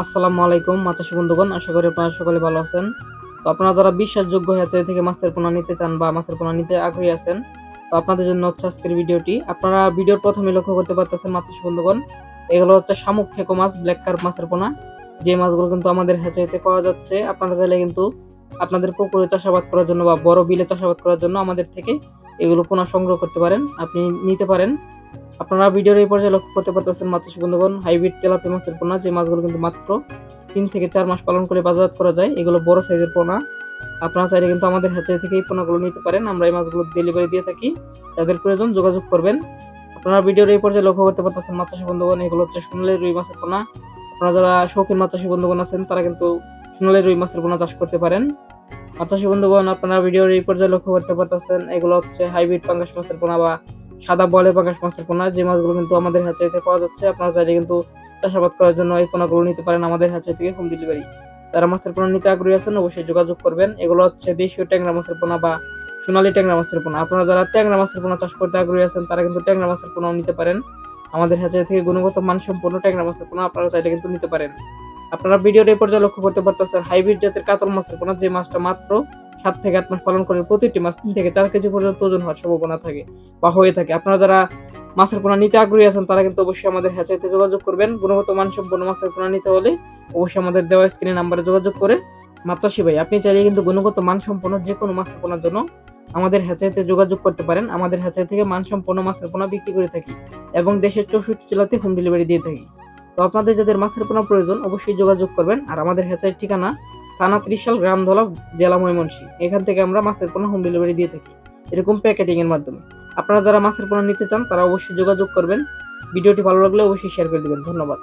আসসালামু আলাইকুম মাতাসী বন্ধুগণ, আশা করি আপনারা সকলে ভালো আছেন। তো আপনারা যারা বিশ্বাসযোগ্য হ্যাচারি থেকে মাছের পোনা নিতে চান বা মাছের পোনা নিতে আগ্রহী আছেন, তো আপনাদের জন্য হচ্ছে আজকের ভিডিওটি। আপনারা ভিডিওর প্রথমে লক্ষ্য করতে পারতেছেন মাতাসী বন্ধুগণ, এগুলো হচ্ছে শামুক ফেকো মাছ, ব্ল্যাক কার্প মাছের পোনা। যে মাছগুলো কিন্তু আমাদের হ্যাচারিতে পাওয়া যাচ্ছে, আপনারা চাইলে কিন্তু আপনাদের পুকুরে চাষাবাদ করার জন্য বা বড় বিলে চাষাবাদ করার জন্য আমাদের থেকে এগুলো পোনা সংগ্রহ করতে পারেন, আপনি নিতে পারেন। আপনারা ভিডিওর এই পর্যায়ে লক্ষ্য করতে পারতেছেন মাছ বন্ধুগণ, হাইব্রিড তেলাপি মাছের পোনা, যে মাছগুলো কিন্তু মাত্র তিন থেকে চার মাস পালন করে বাজারজাত করা যায়, এগুলো বড় সাইজের পোনা। আপনারা চাইলে কিন্তু আমাদের হ্যাচারি থেকে এই পোনাগুলো নিতে পারেন, আমরা এই মাছগুলো ডেলিভারি দিয়ে থাকি যাদের প্রয়োজন যোগাযোগ করবেন। আপনারা ভিডিওর এই পর্যায়ে লক্ষ্য করতে পারতেছেন মাছ বন্ধুগণ, এগুলো হচ্ছে সোনালী রুই মাছের পোনা। আপনারা যারা শৌখিন চাষী বন্ধুগণ আছেন, তারা কিন্তু সোনালী রুই মাছের পোনা চাষ করতে পারেন। মাছ বন্ধুগণ, আপনারা ভিডিওর এই পর্যায়ে লক্ষ্য করতে পারতেছেন, এগুলো হচ্ছে হাইব্রিড পাঙ্গাস মাছের পোনা বা সাদা বলে পাঙ্গাস মাছের পোনা। যে মাছগুলো কিন্তু আমাদের হ্যাচারিতে পাওয়া যাচ্ছে, আপনারা চাইলে কিন্তু চাষাবাদ করার জন্য এই পোনাগুলো নিতে পারেন আমাদের হ্যাচারি থেকে হোম ডেলিভারি যারা মাছের পোনা নিতে আগ্রহী আছেন, অবশ্যই যোগাযোগ করবেন। এগুলো হচ্ছে দেশীয় ট্যাংরা মাছের পোনা বা সোনালী ট্যাংরা মাছের পোনা। আপনারা যারা ট্যাংরা মাছের পোনা চাষ করতে আগ্রহী আছেন, তারা কিন্তু ট্যাংরা মাছের পোনাও নিতে পারেন। আমাদের হ্যাচারি থেকে গুণগত মানসম্পন্ন ট্যাংরা মাছের পোনা আপনারা চাইলে কিন্তু নিতে পারেন। আপনারা ভিডিওর এই পর্যায়ে লক্ষ্য করতে পারতেছেন, হাইব্রিড জাতের কাতল মাছের পোনা, যে মাছটা মাত্র সাত থেকে আট মাস পালন করে প্রতিটি মাছ তিন থেকে চার কেজি পর্যন্ত ওজন হওয়ার সম্ভাবনা থাকে বা হয়ে থাকে। আপনারা যারা মাছের পোনা নিতে আগ্রহী আছেন, তারা কিন্তু অবশ্যই আমাদের হ্যাচারিতে যোগাযোগ করবেন। গুণগত মানসম্পন্ন মাছের পোনা নিতে হলে অবশ্যই আমাদের দেওয়া স্ক্রিনে নাম্বারে যোগাযোগ করে। মাত্রাসী ভাই, আপনি চাইলে কিন্তু গুণগত মানসম্পন্ন যে কোনো মাছের পোনার জন্য আমাদের হ্যাচারিতে যোগাযোগ করতে পারেন। আমাদের হ্যাচাই থেকে মানসম্পন্ন মাছের পোনা বিক্রি করে থাকি এবং দেশের চৌষট্টি জেলাতে হোম ডেলিভারি দিয়ে থাকি। তো আপনাদের যাদের মাছের পোনা প্রয়োজন, অবশ্যই যোগাযোগ করবেন। আর আমাদের হ্যাচারির ঠিকানা থানা ত্রিশাল, গ্রাম ধলা, জেলা ময়মনসিংহ। এখান থেকে আমরা মাছের পোনা হোম ডেলিভারি দিয়ে থাকি, এরকম প্যাকেটিং এর মাধ্যমে। আপনারা যারা মাছের পোনা নিতে চান, তারা অবশ্যই যোগাযোগ করবেন। ভিডিওটি ভালো লাগলে অবশ্যই শেয়ার করে দেবেন। ধন্যবাদ।